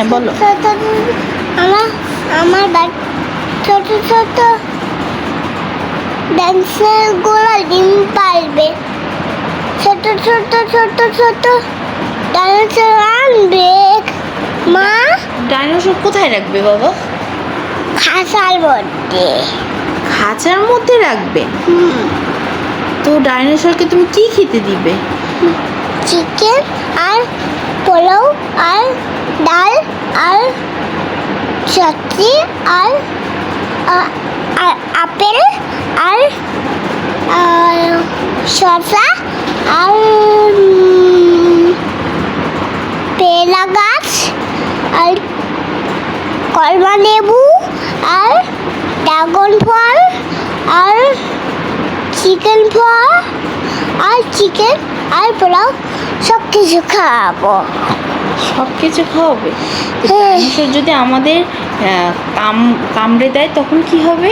হ্যাঁ বলো। আমার আমার ছোট ছোট ডান্সারগুলো ডিম পারবে। ছোট ছোট ছোট ছোট ডান্সার আনবে। মা? ডাইনোসর কোথায় রাখবে বাবা? খাসার মধ্যে। খাঁচার মধ্যে রাখবে? তো ডাইনোসরকে তুমি কি খেতে দিবে? চিকেন আর পোলাও আর ডাল আর সবজি আর আপেল আর শসা আর পেয়ারা গাছ আর কলমা লেবু আর ড্রাগন ফল আর চিকেন ফল আর চিকেন আর পোলাও সব কিছু খাওয়াবো। সব কিছু খাওয়াবে হ্যাঁ। ডাইনোসর যদি আমাদের কাম কামড়ে দেয় তখন কি হবে?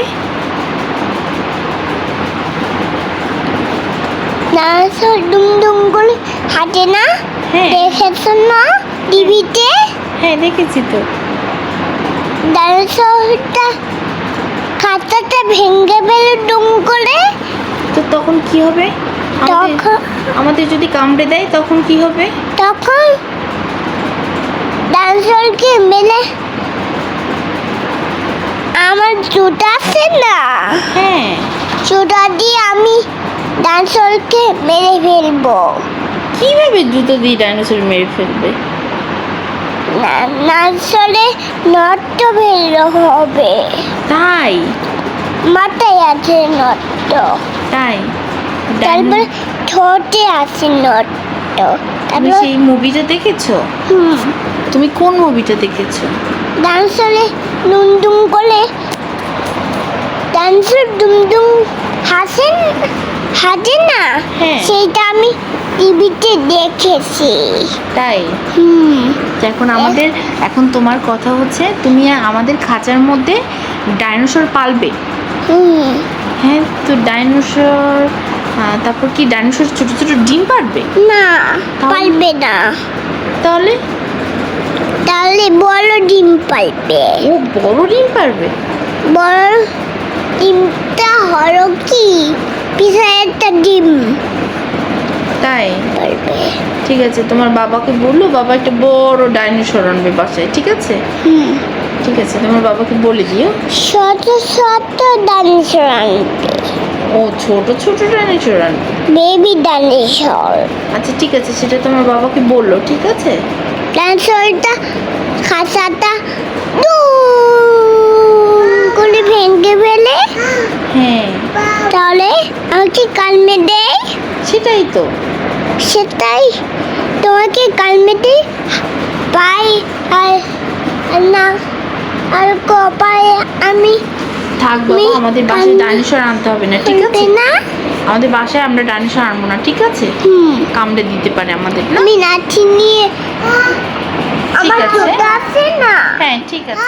ডান্সার ডুম ডুম করে হাঁটে না? হ্যাঁ। দেখেছ না টিভিতে? হ্যাঁ দেখেছি তো। ডান্সারটা খাতাটা ভেঙে ফেলে ডুম করে। তো তখন কি হবে? আমাদের আমাদের যদি কামড়ে দেয় তখন কি হবে? তখন ডান্সারকে মেলে। আমার জুতা আছে না? হ্যাঁ। জুতা দিয়ে আমি ডান্সারকে মেরে ফেলব। কীভাবে জুতো দিয়ে ডাইনোসর মেরে ফেলবে? নার্সারে নট্ট বেরো হবে। তাই? মাথায় আছে নট্ট তাই? তারপর ঠোঁটে আছে নট্ট তুমি সেই মুভিটা দেখেছ? তুমি কোন মুভিটা দেখেছ? ডান্সারে ডুমডুম করে ডান্সার ডুমডুম হাসেন হাসে না হ্যাঁ। সেইটা আমি টিভিতে দেখেছি। তাই? হুম। এখন আমাদের এখন তোমার কথা হচ্ছে তুমি আমাদের খাঁচার মধ্যে ডাইনোসর পালবে। হুম। হ্যাঁ তো ডাইনোসর তারপর কি ডাইনোসর ছোট ছোট ডিম পারবে? না পারবে না। তাহলে? তাহলে বড় ডিম পারবে। ও বড় ডিম পারবে? বড় ডিমটা হলো কি? পিছনে একটা ডিম তাই? পারবে। ঠিক আছে তোমার বাবাকে বলল বাবা একটা বড় ডাইনোসর আনবে বাসায় ঠিক আছে? হুম। ঠিক আছে তোমার বাবাকে বলে দিও। শত শত ডাইনোসর আনবে। ও ছোট ছোট ডাইনোসর বেবি ডাইনোসর আচ্ছা ঠিক আছে সেটা তোমার বাবাকে বলল ঠিক আছে? ডাইনোসরটা খাঁচাটা দুম করে ভেঙে ফেলে। হ্যাঁ। তাহলে আমাকে কালমে দেয় সেটাই তো। সেটাই তোমাকে কালমেতে পাই আর আর না আর কপালে আমি থাক বাবা আমাদের বাসায় ডাইনোসর আনতে হবে না ঠিক আছে? না? আমাদের বাসায় আমরা ডাইনোসর আনব না ঠিক আছে? হুম। কামড়ে দিতে পারে আমাদের না? আমি নাচি নিয়ে আছে। আছে না? হ্যাঁ ঠিক আছে।